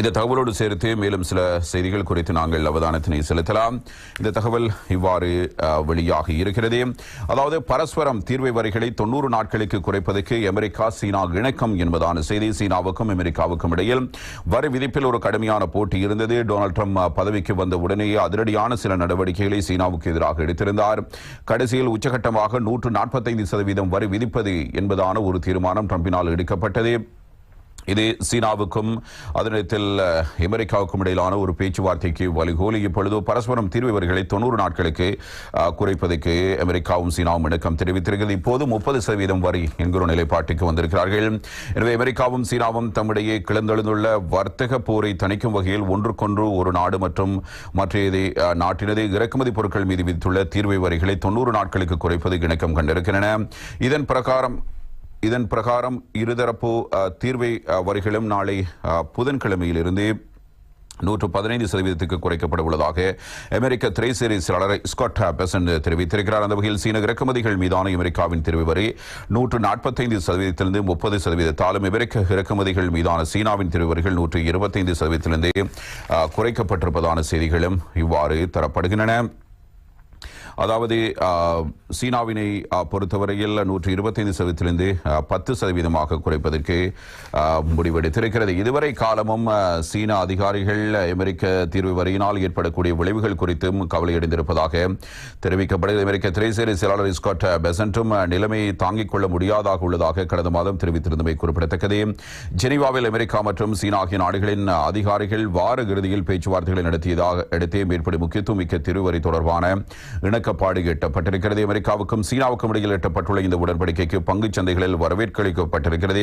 இந்த தகவலோடு சேர்த்து மேலும் சில செய்திகள் குறித்து நாங்கள் அவதானத்தினை செலுத்தலாம். இந்த தகவல் இவ்வாறு வெளியாக வெளியாகி இருக்கிறது. அதாவது பரஸ்பரம் தீர்வை வரிகளை தொண்ணூறு நாட்களுக்கு குறைப்பதற்கு அமெரிக்கா சீனா இணக்கம் என்பதான செய்தி சீனாவுக்கும் அமெரிக்காவுக்கும் இடையில். வரி விதிப்பில் ஒரு கடுமையான போட்டி இருந்தது. டொனால்ட் ட்ரம்ப் பதவிக்கு வந்த உடனேயே அதிரடியான சில நடவடிக்கைகளை சீனாவுக்கு எதிராக எடுத்திருந்தார். கடைசியில் உச்சகட்டமாக நூற்று நாற்பத்தைந்து சதவீதம் வரி விதிப்பது என்பதான ஒரு தீர்மானம் ட்ரம்பினால் எடுக்கப்பட்டது. இது சீனாவுக்கும் அதனிடத்தில் அமெரிக்காவுக்கும் இடையிலான ஒரு பேச்சுவார்த்தைக்கு வழிகோலி. இப்பொழுது பரஸ்பரம் தீர்வு வரிகளை தொண்ணூறு நாட்களுக்கு குறைப்பதற்கு அமெரிக்காவும் சீனாவும் இணக்கம் தெரிவித்திருக்கிறது. இப்போது முப்பது சதவீதம் வரி என்கிற ஒரு நிலைப்பாட்டுக்கு வந்திருக்கிறார்கள். எனவே அமெரிக்காவும் சீனாவும் தம்மிடையே கிளந்தெழுந்துள்ள வர்த்தக போரை தணிக்கும் வகையில் ஒன்றுக்கொன்று ஒரு நாடு மற்றும் மற்றையதை நாட்டினது இறக்குமதி பொருட்கள் மீது விதித்துள்ள தீர்வை வரிகளை தொண்ணூறு நாட்களுக்கு குறைப்பது இணக்கம் கண்டிருக்கின்றன. இதன் பிரகாரம் இதன் பிரகாரம் இருதரப்பு தீர்வை வரிகளும் நாளை அஹ், புதன்கிழமையிலிருந்து நூற்று பதினைந்து சதவீதத்துக்கு குறைக்கப்பட உள்ளதாக அமெரிக்க திரை செயலாளர் ஸ்காட் பெசன் தெரிவித்திருக்கிறார். அந்த வகையில் சீன இறக்குமதிகள் மீதான அமெரிக்காவின் திருவி வரி நூற்று நாற்பத்தைந்து சதவீதத்திலிருந்து முப்பது சதவீதத்தாலும் அமெரிக்க இறக்குமதிகள் மீதான சீனாவின் தீர்வு வரிகள் நூற்று இருபத்தைந்து சதவீதத்திலிருந்து குறைக்கப்பட்டிருப்பதான செய்திகளும் இவ்வாறு தரப்படுகின்றன. அதாவது சீனாவினை பொறுத்தவரையில் நூற்றி இருபத்தைந்து சதவீதத்திலிருந்து பத்து சதவீதமாக குறைப்பதற்கு முடிவெடுத்திருக்கிறது. இதுவரை காலமும் சீன அதிகாரிகள் அமெரிக்க தீர்வு வரியினால் ஏற்படக்கூடிய விளைவுகள் குறித்தும் கவலையடைந்திருப்பதாக தெரிவிக்கப்படுகிறது. அமெரிக்க திரைசேரி செயலாளர் ஸ்காட் பெசன்ட்டும் நிலைமையை தாங்கிக் கொள்ள முடியாதாக உள்ளதாக கடந்த மாதம் தெரிவித்திருந்தமை குறிப்பிடத்தக்கது. ஜெனீவாவில் அமெரிக்கா மற்றும் சீனா ஆகிய நாடுகளின் அதிகாரிகள் வார இறுதியில் பேச்சுவார்த்தைகளை நடத்தியதாக அடுத்தே மேற்படி முக்கியத்துவம் மிக்க திருவரி தொடர்பான இணக்கப்பாடு எட்டப்பட்டிருக்கிறது. அமெரிக்காவுக்கும் சீனாவுக்கும் இடையில் எட்டப்பட்டுள்ள இந்த உடன்படிக்கைக்கு பங்குச் சந்தைகளில் வரவேற்களிக்கப்பட்டிருக்கிறது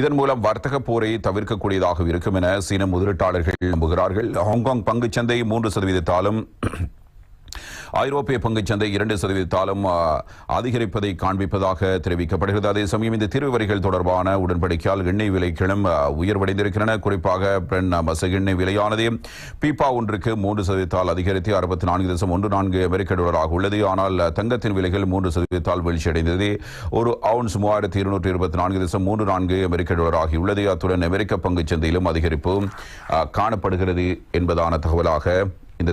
இதன் மூலம் வர்த்தக போரை தவிர்க்கக்கூடியதாக இருக்கும் என சீன முதலீட்டாளர்கள் நம்புகிறார்கள். ஹாங்காங் பங்குச் சந்தை மூன்று சதவீதத்தாலும் ஐரோப்பிய பங்குச் சந்தை இரண்டு சதவீதத்தாலும் அதிகரிப்பதை காண்பிப்பதாக தெரிவிக்கப்படுகிறது. அதே சமயம் இந்த தீர்வு வரிகள் தொடர்பான உடன்படிக்கையால் எண்ணெய் விலைகளும் உயர்வடைந்திருக்கின்றன. குறிப்பாக பெண் மசகு எண்ணெய் விலையானது பீப்பா ஒன்றுக்கு மூன்று சதவீதத்தால் அதிகரித்து அறுபத்தி நான்கு தசம் ஒன்று நான்கு அமெரிக்க டாலராக உள்ளது. ஆனால் தங்கத்தின் விலைகள் மூன்று சதவீதத்தால் வீழ்ச்சியடைந்தது. ஒரு அவுன்ஸ் மூவாயிரத்தி இருநூற்றி இருபத்தி நான்கு தசம் மூன்று நான்கு அமெரிக்க டாலராகி ஆகியுள்ளது அத்துடன் அமெரிக்க பங்குச் சந்தையிலும் அதிகரிப்பு காணப்படுகிறது என்பதான தகவலாக